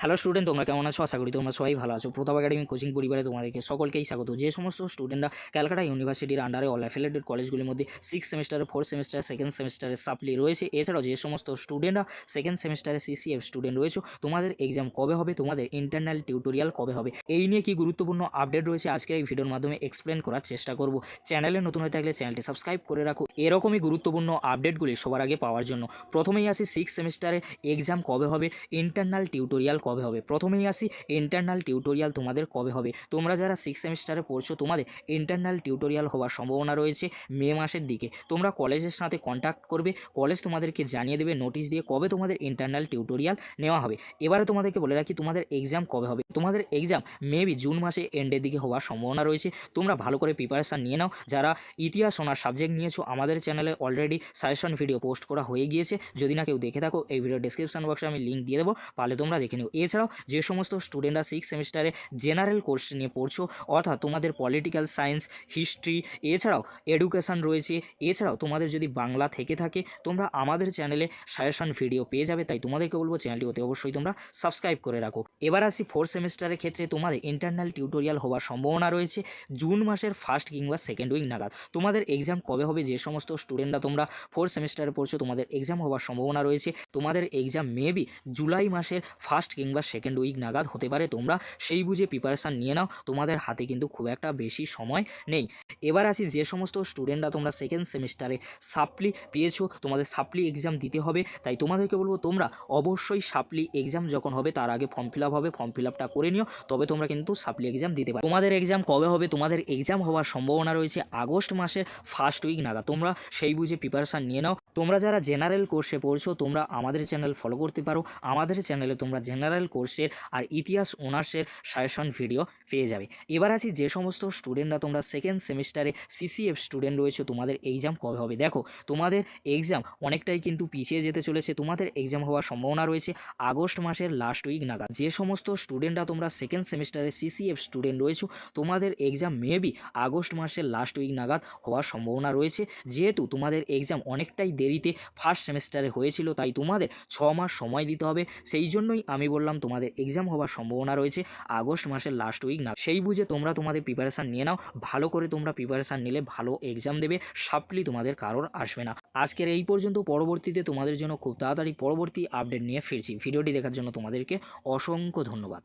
Hello student তোমরা কেমন আছো? আশা করি তোমরা সবাই ভালো আছো। প্রতাপ একাডেমি কোচিং পরিবারে তোমাদেরকে সকলকেই স্বাগত। যে সমস্ত স্টুডেন্টরা ক্যালকাটা ইউনিভার্সিটির আন্ডারে অল অ্যাফিলেটেড কলেজগুলির মধ্যে সিক্স সেমিস্টারে ফোর্থ সেমিস্টার সেকেন্ড সেমিস্টারে সাপ্লি রয়েছে। এছাড়াও যে সমস্ত স্টুডেন্টরা সেকেন্ড সেমিস্টারে সিসিএফ স্টুডেন্ট রয়েছে, তোমাদের এক্সাম কবে হবে? তোমাদের ইন্টারনাল টিউটোরিয়াল কবে হবে? এই নিয়ে কি গুরুত্বপূর্ণ আপডেট রয়েছে আজকের এই ভিডিওর মাধ্যমে এক্সপ্লেন করার চেষ্টা করব। চ্যানেলে নতুন হয়ে থাকলে চ্যানেলটি সাবস্ক্রাইব করে রাখো। এরকমই গুরুত্বপূর্ণ আপডেটগুলি সবার আগে পাওয়ার জন্য। প্রথমেই আসি সিক্স সেমিস্টারে এক্সাম কবে হবে? ইন্টারনাল টিউটোরিয়াল কবে হবে? প্রথমেই আসি ইন্টারনাল টিউটোরিয়াল তোমাদের কবে হবে? তোমরা যারা সিক্স সেমিস্টারে পড়ছো, তোমাদের ইন্টারনাল টিউটোরিয়াল হওয়ার সম্ভাবনা রয়েছে মে মাসের দিকে। তোমরা কলেজের সাথে কন্ট্যাক্ট করবে, কলেজ তোমাদেরকে জানিয়ে দেবে নোটিশ দিয়ে কবে তোমাদের ইন্টারনাল টিউটোরিয়াল নেওয়া হবে। এবারে তোমাদেরকে বলে রাখি, তোমাদের এক্সাম কবে হবে? তোমাদের এক্সাম মেবি জুন মাসে এন্ডের দিকে হওয়ার সম্ভাবনা রয়েছে। তোমরা ভালো করে প্রিপারেশান নিয়ে নাও। যারা ইতিহাস ওনার সাবজেক্ট নিয়েছো, আমাদের চ্যানেলে অলরেডি সাজেশন ভিডিও পোস্ট করা হয়ে গিয়েছে। যদি না কেউ দেখে থাকো, এই ভিডিও ডিসক্রিপশন বক্সে আমি লিঙ্ক দিয়ে দেবো। পারলে তোমরা দেখে নিও। এছাড়াও যে সমস্ত স্টুডেন্টরা সিক্স সেমিস্টারে জেনারেল কোর্স নিয়ে পড়ছো, অর্থাৎ তোমাদের পলিটিক্যাল সায়েন্স হিস্ট্রি এছাড়াও এডুকেশান রয়েছে, এছাড়াও তোমাদের যদি বাংলা থেকে থাকে, তোমরা আমাদের চ্যানেলে সাজেশন ভিডিও পেয়ে যাবে, তাই তোমাদেরকে বলব চ্যানেলটি অতি অবশ্যই তোমরা সাবস্ক্রাইব করে রাখো। এবার আসি ফোর্থ সেমিস্টারের ক্ষেত্রে তোমাদের ইন্টারনাল টিউটোরিয়াল হওয়ার সম্ভাবনা রয়েছে, জুন মাসের ফার্স্ট কিংবা সেকেন্ড উইক নাগাদ। তোমাদের এক্সাম কবে হবে, যে সমস্ত স্টুডেন্টরা তোমরা ফোর্থ সেমিস্টারে পড়ছো, তোমাদের এক্সাম হওয়ার সম্ভাবনা রয়েছে। তোমাদের এক্সাম মেবি জুলাই মাসের ফার্স্ট কিংবা সেকেন্ড উইক নাগাদ হতে পারে, তোমরা সেই বুঝে প্রিপারেশান নিয়ে নাও। তোমাদের হাতে কিন্তু খুব একটা বেশি সময় নেই। এবার আসি যে সমস্ত স্টুডেন্টরা তোমরা সেকেন্ড সেমিস্টারে সাপ্লি পেয়েছ, তোমাদের সাপ্লি এক্সাম দিতে হবে। তাই তোমাদেরকে বলব, তোমরা অবশ্যই সাপ্লি এক্সাম যখন হবে, তার আগে ফর্ম ফিল হবে ফর্ম ফিল করে নিও। তবে তোমরা কিন্তু সাপ্লি এক্সাম দিতে পারো। তোমাদের এক্সাম কবে হবে, তোমাদের এক্সাম হওয়ার সম্ভাবনা রয়েছে আগস্ট মাসের ফার্স্ট উইক নাগাদ। তোমরা সেই বুঝে প্রিপারেশান নিয়ে নাও। তোমরা যারা জেনারেল কোর্সে পড়ছো, তোমরা আমাদের চ্যানেল ফলো করতে পারো। আমাদের চ্যানেলে তোমরা জেনারেল কোর্সের আর ইতিহাস অনার্সের সাজেশন ভিডিও পেয়ে যাবে। এবার আছি যে সমস্ত স্টুডেন্টরা তোমরা সেকেন্ড সেমিস্টারে সিসিএফ স্টুডেন্ট রয়েছে, তোমাদের এক্সাম কবে হবে? দেখো, তোমাদের এক্সাম অনেকটাই কিন্তু পিছিয়ে যেতে চলেছে। তোমাদের এক্সাম হওয়ার সম্ভাবনা রয়েছে আগস্ট মাসের লাস্ট উইক নাগাদ। যে সমস্ত স্টুডেন্টরা তোমরা সেকেন্ড সেমিস্টারে সিসিএফ স্টুডেন্ট রয়েছে, তোমাদের এক্সাম মেবি আগস্ট মাসের লাস্ট উইক নাগাদ হওয়ার সম্ভাবনা রয়েছে। যেহেতু তোমাদের এক্সাম অনেকটাই দেরিতে ফার্স্ট সেমিস্টারে হয়েছিল, তাই তোমাদের ছ মাস সময় দিতে হবে। সেই জন্যই আমি বললাম, তোমাদের এক্সাম হওয়ার সম্ভাবনা রয়েছে। আগস্ট মাসের লাস্ট উইক না। সেই বুঝে তোমরা তোমাদের প্রিপারেশান নিয়ে নাও। ভালো করে তোমরা প্রিপারেশান নিলে ভালো এক্সাম দেবে। সাপলি তোমাদের কারোর আসবে না। আজকের এই পর্যন্ত। পরবর্তীতে তোমাদের জন্য খুব তাড়াতাড়ি পরবর্তী আপডেট নিয়ে ফিরছি। ভিডিওটি দেখার জন্য তোমাদেরকে অসংখ্য ধন্যবাদ।